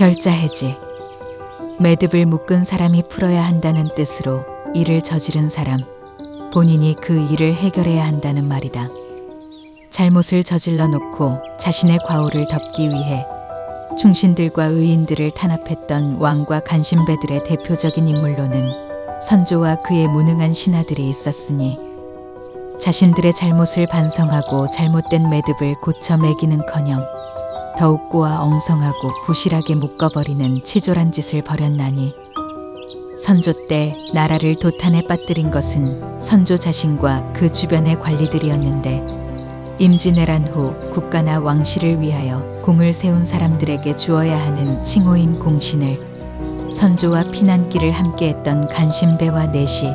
결자 해지. 매듭을 묶은 사람이 풀어야 한다는 뜻으로 일을 저지른 사람, 본인이 그 일을 해결해야 한다는 말이다. 잘못을 저질러 놓고 자신의 과오를 덮기 위해 충신들과 의인들을 탄압했던 왕과 간신배들의 대표적인 인물로는 선조와 그의 무능한 신하들이 있었으니 자신들의 잘못을 반성하고 잘못된 매듭을 고쳐 매기는커녕 더욱 꼬아 엉성하고 부실하게 묶어버리는 치졸한 짓을 벌였나니 선조 때 나라를 도탄에 빠뜨린 것은 선조 자신과 그 주변의 관리들이었는데 임진왜란 후 국가나 왕실을 위하여 공을 세운 사람들에게 주어야 하는 칭호인 공신을 선조와 피난길을 함께했던 간신배와 내시,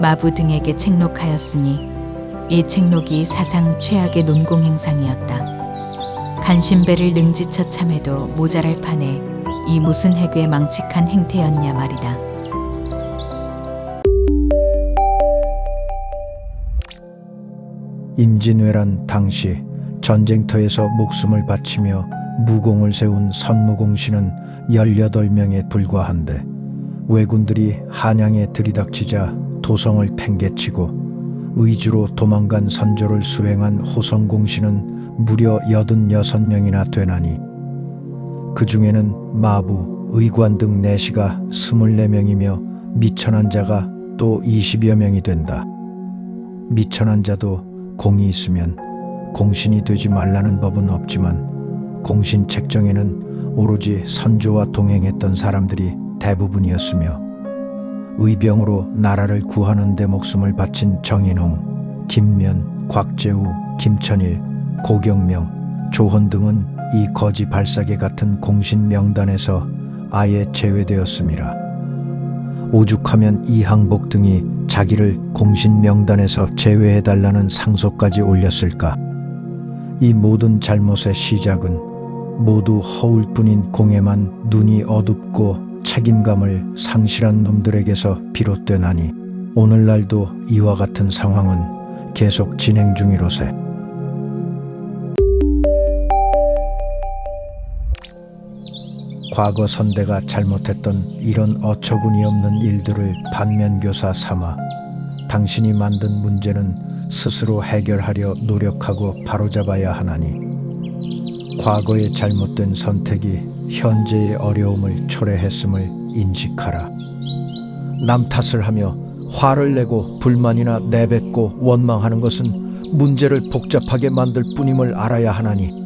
마부 등에게 책록하였으니 이 책록이 사상 최악의 논공 행상이었다. 간신배를 능지처 참해도 모자랄 판에 이 무슨 해괴 망측한 행태였냐 말이다. 임진왜란 당시 전쟁터에서 목숨을 바치며 무공을 세운 선무공신은 18명에 불과한데 왜군들이 한양에 들이닥치자 도성을 팽개치고 의주로 도망간 선조를 수행한 호성공신은 무려 86명이나 되나니 그 중에는 마부, 의관 등 내시가 24명이며 미천한 자가 또 20여 명이 된다. 미천한 자도 공이 있으면 공신이 되지 말라는 법은 없지만 공신 책정에는 오로지 선조와 동행했던 사람들이 대부분이었으며 의병으로 나라를 구하는 데 목숨을 바친 정인홍, 김면, 곽재우, 김천일, 고경명, 조헌 등은 이 거지 발사계 같은 공신 명단에서 아예 제외되었습니다. 오죽하면 이항복 등이 자기를 공신 명단에서 제외해달라는 상소까지 올렸을까? 이 모든 잘못의 시작은 모두 허울뿐인 공에만 눈이 어둡고 책임감을 상실한 놈들에게서 비롯되나니 오늘날도 이와 같은 상황은 계속 진행 중이로세. 과거 선대가 잘못했던 이런 어처구니 없는 일들을 반면교사 삼아 당신이 만든 문제는 스스로 해결하려 노력하고 바로잡아야 하나니 과거의 잘못된 선택이 현재의 어려움을 초래했음을 인식하라. 남 탓을 하며 화를 내고 불만이나 내뱉고 원망하는 것은 문제를 복잡하게 만들 뿐임을 알아야 하나니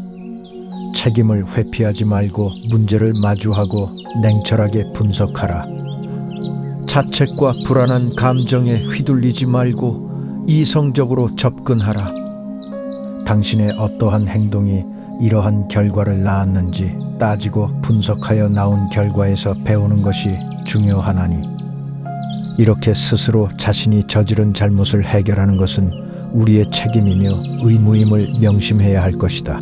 책임을 회피하지 말고 문제를 마주하고 냉철하게 분석하라. 자책과 불안한 감정에 휘둘리지 말고 이성적으로 접근하라. 당신의 어떠한 행동이 이러한 결과를 낳았는지 따지고 분석하여 나온 결과에서 배우는 것이 중요하나니 이렇게 스스로 자신이 저지른 잘못을 해결하는 것은 우리의 책임이며 의무임을 명심해야 할 것이다.